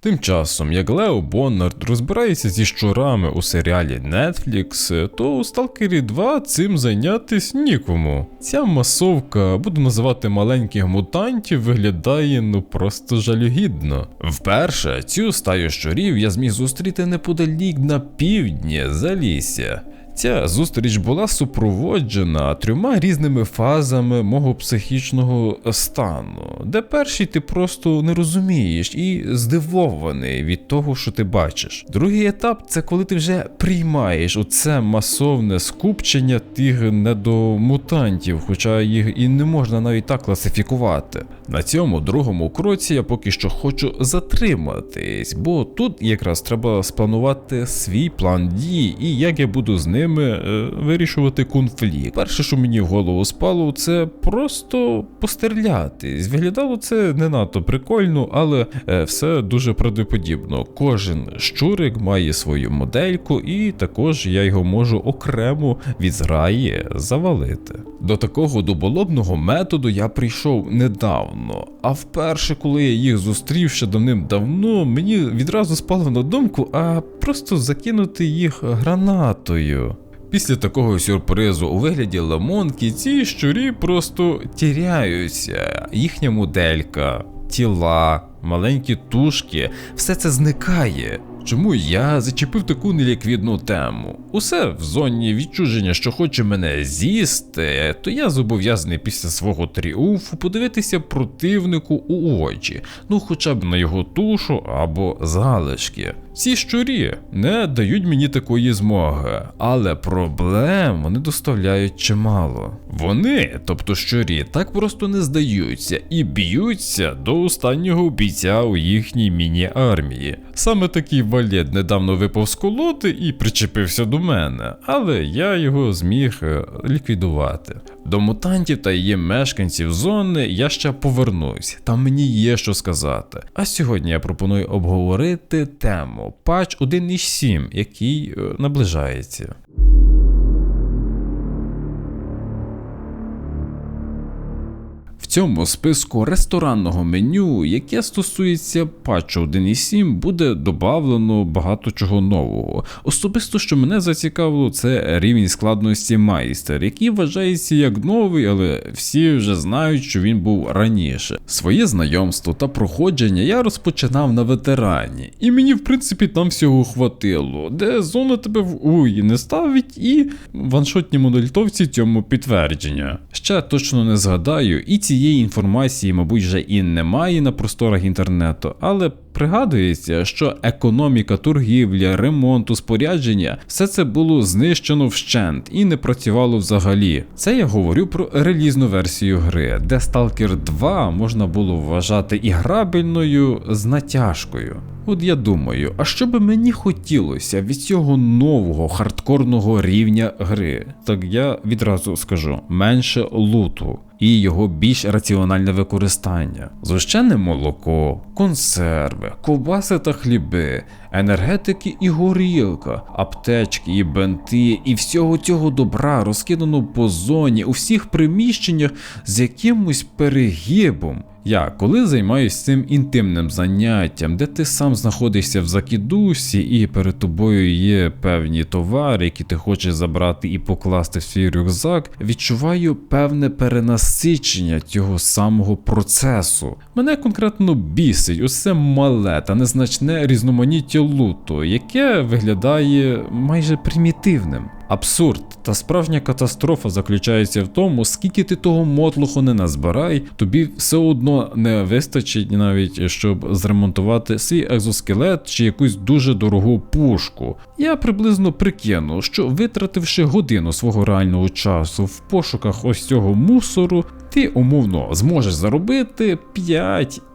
Тим часом, як Лео Боннард розбирається зі щурами у серіалі Netflix, то у Сталкері 2 цим зайнятись нікому. Ця масовка, буду називати маленьких мутантів, виглядає ну просто жалюгідно. Вперше цю стаю щурів я зміг зустріти неподалік на півдні Залісся. Ця зустріч була супроводжена трьома різними фазами мого психічного стану, де перший ти просто не розумієш і здивований від того, що ти бачиш. Другий етап це коли ти вже приймаєш оце масовне скупчення тих недомутантів, хоча їх і не можна навіть так класифікувати. На цьому другому кроці я поки що хочу затриматись, бо тут якраз треба спланувати свій план дій і як я буду з ними е, вирішувати конфлікт. Перше, що мені в голову спало, це просто пострілятись. Виглядало це не надто прикольно, але е, все дуже правдоподібно. Кожен щурик має свою модельку, і також я його можу окремо від зграї завалити. До такого дуболобного методу я прийшов недавно, а вперше, коли я їх зустрів ще давним-давно, мені відразу спало на думку, а просто закинути їх гранатою. Після такого сюрпризу у вигляді лимонки ці щурі просто тіряються. Їхня моделька, тіла, маленькі тушки, все це зникає. Чому я зачепив таку неліквідну тему? Усе в зоні відчуження, що хоче мене з'їсти, то я зобов'язаний після свого тріумфу подивитися противнику у очі, ну хоча б на його тушу або залишки. Ці щурі не дають мені такої змоги, але проблем вони доставляють чимало. Вони, тобто щурі, так просто не здаються і б'ються до останнього бійця у їхній міні-армії. Саме такий валет недавно випав з колоти і причепився до мене, але я його зміг е, ліквідувати. До мутантів та її мешканців зони я ще повернусь, там мені є що сказати. А сьогодні я пропоную обговорити тему патч 1.7, який е, наближається. Цьому списку ресторанного меню, яке стосується патчу 1.7, буде додавлено багато чого нового. Особисто, що мене зацікавило, це рівень складності майстер, який вважається як новий, але всі вже знають, що він був раніше. Своє знайомство та проходження я розпочинав на ветерані, і мені, в принципі, там всього хватило, де зона тебе в уї не ставить, і ваншотні модельтовці цьому підтвердження. Ще точно не згадаю, і цієї інформації, мабуть, вже і немає на просторах інтернету, але пригадується, що економіка торгівля, ремонту, спорядження все це було знищено вщент і не працювало взагалі. Це я говорю про релізну версію гри, де Stalker 2 можна було вважати і грабельною з натяжкою. От я думаю, а що би мені хотілося від цього нового хардкорного рівня гри? Так я відразу скажу: менше луту і його більш раціональне використання, зущене молоко, консерви, ковбаси та хліби, енергетики і горілка, аптечки і бенти, і всього цього добра розкидано по зоні у всіх приміщеннях з якимось перегибом. Я коли займаюся цим інтимним заняттям, де ти сам знаходишся в закидусі, і перед тобою є певні товари, які ти хочеш забрати і покласти в свій рюкзак, відчуваю певне перенасичення цього самого процесу. Мене конкретно бісить усе мале та незначне різноманіття луту, яке виглядає майже примітивним. Абсурд та справжня катастрофа заключається в тому, скільки ти того мотлуху не назбирай, тобі все одно не вистачить навіть, щоб зремонтувати свій екзоскелет чи якусь дуже дорогу пушку. Я приблизно прикину, що витративши годину свого реального часу в пошуках ось цього мусору, ти умовно зможеш заробити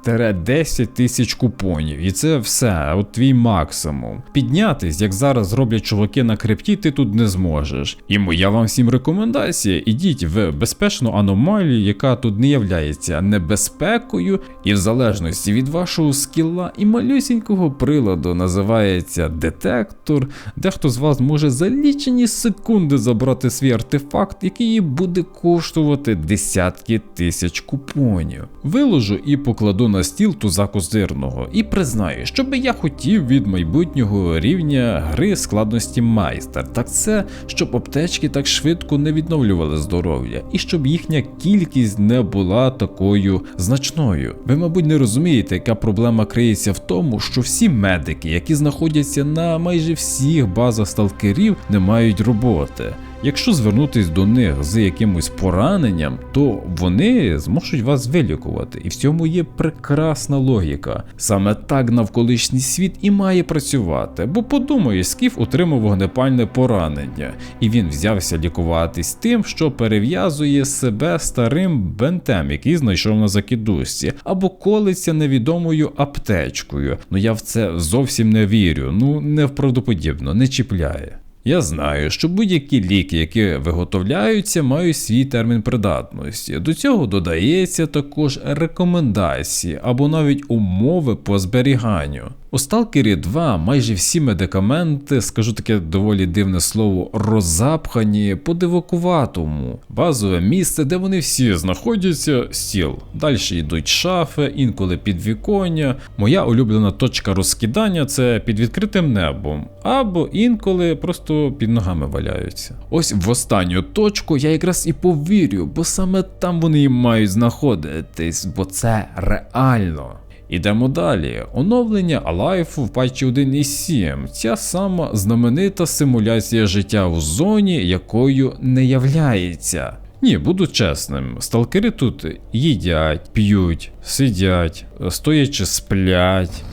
5-10 тисяч купонів, і це все, от твій максимум. Піднятись, як зараз роблять чуваки на крипті, ти тут не зможеш. І моя вам всім рекомендація: ідіть в безпечну аномалію, яка тут не являється небезпекою, і в залежності від вашого скіла і малюсінького приладу називається детектор, дехто з вас може за лічені секунди забрати свій артефакт, який буде коштувати десятки десятки тисяч купонів. Виложу і покладу на стіл туза козирного і признаю, що би я хотів від майбутнього рівня гри складності майстер, так це щоб аптечки так швидко не відновлювали здоров'я, і щоб їхня кількість не була такою значною. Ви, мабуть, не розумієте, яка проблема криється в тому, що всі медики, які знаходяться на майже всіх базах сталкерів, не мають роботи. Якщо звернутись до них з якимось пораненням, то вони зможуть вас вилікувати, і в цьому є прекрасна логіка. Саме так навколишній світ і має працювати. Бо подумай, скіф отримав вогнепальне поранення, і він взявся лікуватись тим, що перев'язує себе старим бентем, який знайшов на закидусці, або колиться невідомою аптечкою. Ну я в це зовсім не вірю. Ну невправдоподібно, не чіпляє. Я знаю, що будь-які ліки, які виготовляються, мають свій термін придатності. До цього додається також рекомендації або навіть умови по зберіганню. У Stalker 2 майже всі медикаменти, скажу таке доволі дивне слово, розапхані по дивакуватому. Базове місце, де вони всі знаходяться, стіл. Далі йдуть шафи, інколи підвіконня. Моя улюблена точка розкидання це під відкритим небом, або інколи просто під ногами валяються. Ось в останню точку я якраз і повірю, бо саме там вони і мають знаходитись, бо це реально. Ідемо далі. Оновлення Alive в патчі 1.7. Ця сама знаменита симуляція життя в зоні, якою не являється. Ні, буду чесним, сталкери тут їдять, п'ють, сидять, стоячи сплять.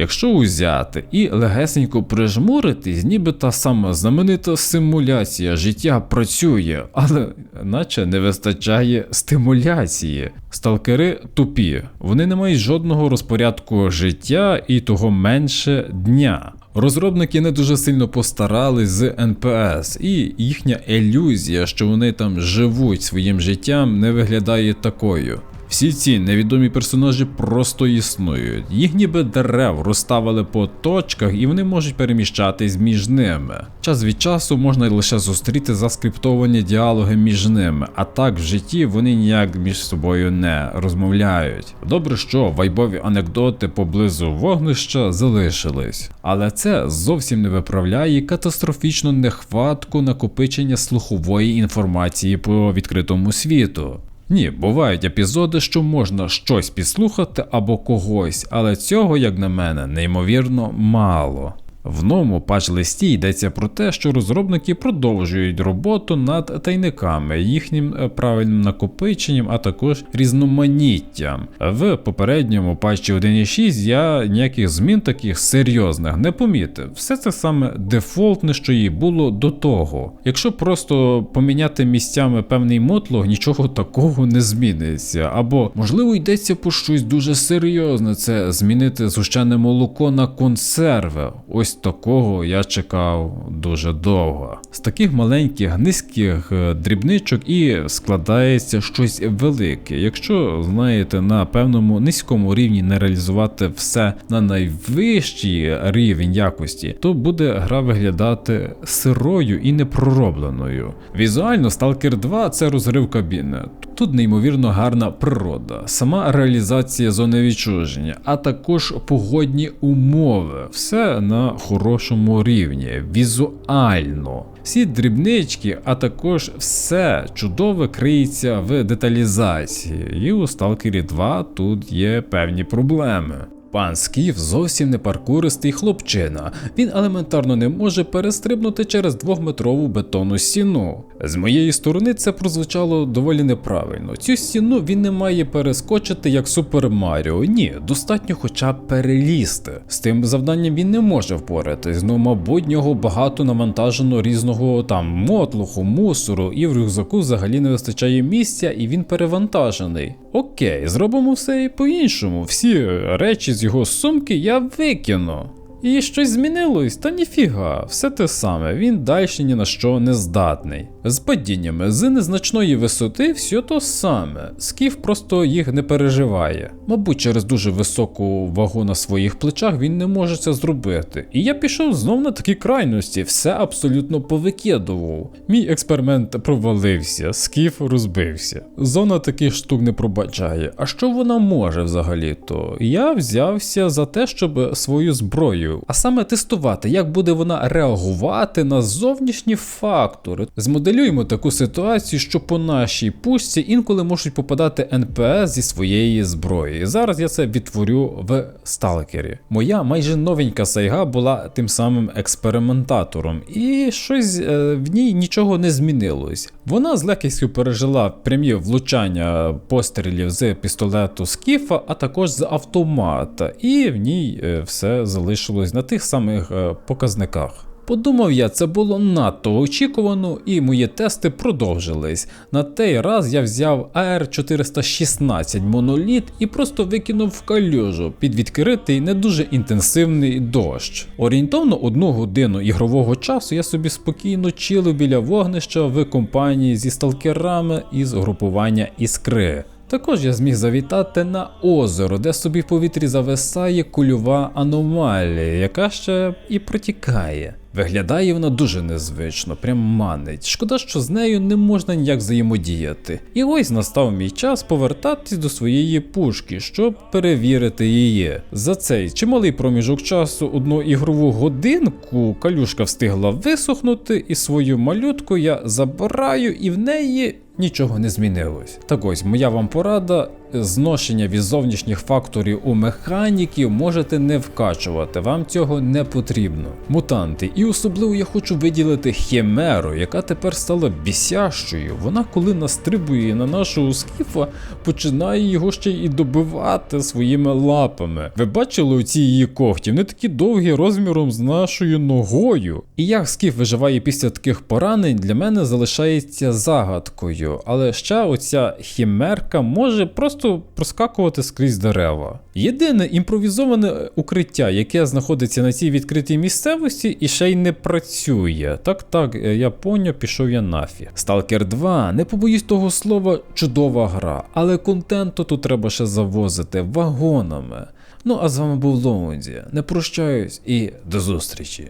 Якщо узяти і легесенько прижмуритись, ніби та сама знаменита симуляція життя працює, але наче не вистачає стимуляції. Сталкери тупі, вони не мають жодного розпорядку життя і того менше дня. Розробники не дуже сильно постарались з НПС, і їхня ілюзія, що вони там живуть своїм життям, не виглядає такою. Всі ці невідомі персонажі просто існують. Їх ніби дерев розставили по точках, і вони можуть переміщатись між ними. Час від часу можна лише зустріти заскриптовані діалоги між ними, а так в житті вони ніяк між собою не розмовляють. Добре, що вайбові анекдоти поблизу вогнища залишились, але це зовсім не виправляє катастрофічну нехватку накопичення слухової інформації по відкритому світу. Ні, бувають епізоди, що можна щось підслухати або когось, але цього, як на мене, неймовірно мало. В новому патч-листі йдеться про те, що розробники продовжують роботу над тайниками, їхнім е, правильним накопиченням, а також різноманіттям. В попередньому патчі 1.6 я ніяких змін таких серйозних не помітив. Все це саме дефолтне, що і було до того. Якщо просто поміняти місцями певний мотлог, нічого такого не зміниться. Або, можливо, йдеться по щось дуже серйозне, це змінити згущене молоко на консерви. Ось такого я чекав дуже довго. З таких маленьких низьких е, дрібничок і складається щось велике. Якщо знаєте, на певному низькому рівні не реалізувати все на найвищий рівень якості, то буде гра виглядати сирою і непроробленою. Візуально Stalker 2 це розрив кабіни. Тут неймовірно гарна природа, сама реалізація зони відчуження, а також погодні умови. Все на хорошому рівні, візуально. Всі дрібнички, а також все чудове криється в деталізації. І у Stalker 2 тут є певні проблеми. Пан Скіф зовсім не паркуристий хлопчина. Він елементарно не може перестрибнути через двохметрову бетонну стіну. З моєї сторони це прозвучало доволі неправильно. Цю стіну він не має перескочити як Супер Маріо. Ні, достатньо хоча б перелізти. З тим завданням він не може впоратись, ну мабуть, нього багато навантажено різного там мотлуху, мусору, і в рюкзаку взагалі не вистачає місця, і він перевантажений. Окей, зробимо все і по-іншому. Всі речі з його сумки я викину. І щось змінилось, та ніфіга, все те саме, він далі ні на що не здатний. З падіннями з незначної висоти все то саме, скіф просто їх не переживає. Мабуть, через дуже високу вагу на своїх плечах він не може це зробити. І я пішов знов на такі крайності, все абсолютно повикидував. Мій експеримент провалився, скіф розбився. Зона таких штук не пробачає. А що вона може взагалі-то? Я взявся за те, щоб свою зброю, а саме тестувати, як буде вона реагувати на зовнішні фактори. Змоделюємо таку ситуацію, що по нашій пушці інколи можуть попадати НПС зі своєї зброї. Зараз я це відтворю в сталкері. Моя майже новенька сайга була тим самим експериментатором, і щось е, в ній нічого не змінилось. Вона з легкістю пережила прямі влучання пострілів з пістолету Скіфа, а також з автомата, і в ній е, все залишилось на тих самих е, показниках. Подумав я, це було надто очікувано, і мої тести продовжились. На той раз я взяв AR416 моноліт і просто викинув в калюжу під відкритий не дуже інтенсивний дощ. Орієнтовно одну годину ігрового часу я собі спокійно чилив біля вогнища в компанії зі сталкерами із групування іскри. Також я зміг завітати на озеро, де собі в повітрі зависає кульова аномалія, яка ще і протікає. Виглядає вона дуже незвично, прям манить. Шкода, що з нею не можна ніяк взаємодіяти. І ось настав мій час повертатись до своєї пушки, щоб перевірити її. За цей чималий проміжок часу, одну ігрову годинку, калюшка встигла висохнути, і свою малютку я забираю, і в неї нічого не змінилось. Так ось, моя вам порада. Зношення від зовнішніх факторів у механіків можете не вкачувати, вам цього не потрібно. Мутанти, і особливо я хочу виділити хімеру, яка тепер стала бісящою. Вона, коли настрибує на нашого скіфа, починає його ще й добивати своїми лапами. Ви бачили оці її когті? Вони такі довгі розміром з нашою ногою. І як скіф виживає після таких поранень, для мене залишається загадкою. Але ще оця хімерка може просто проскакувати скрізь дерева. Єдине імпровізоване укриття, яке знаходиться на цій відкритій місцевості і ще й не працює. Так, так, е, я поняв, пішов я нафіг. Stalker 2, не побоюсь того слова, чудова гра, але контенту тут треба ще завозити вагонами. Ну а з вами був Лоунді. Не прощаюсь і до зустрічі.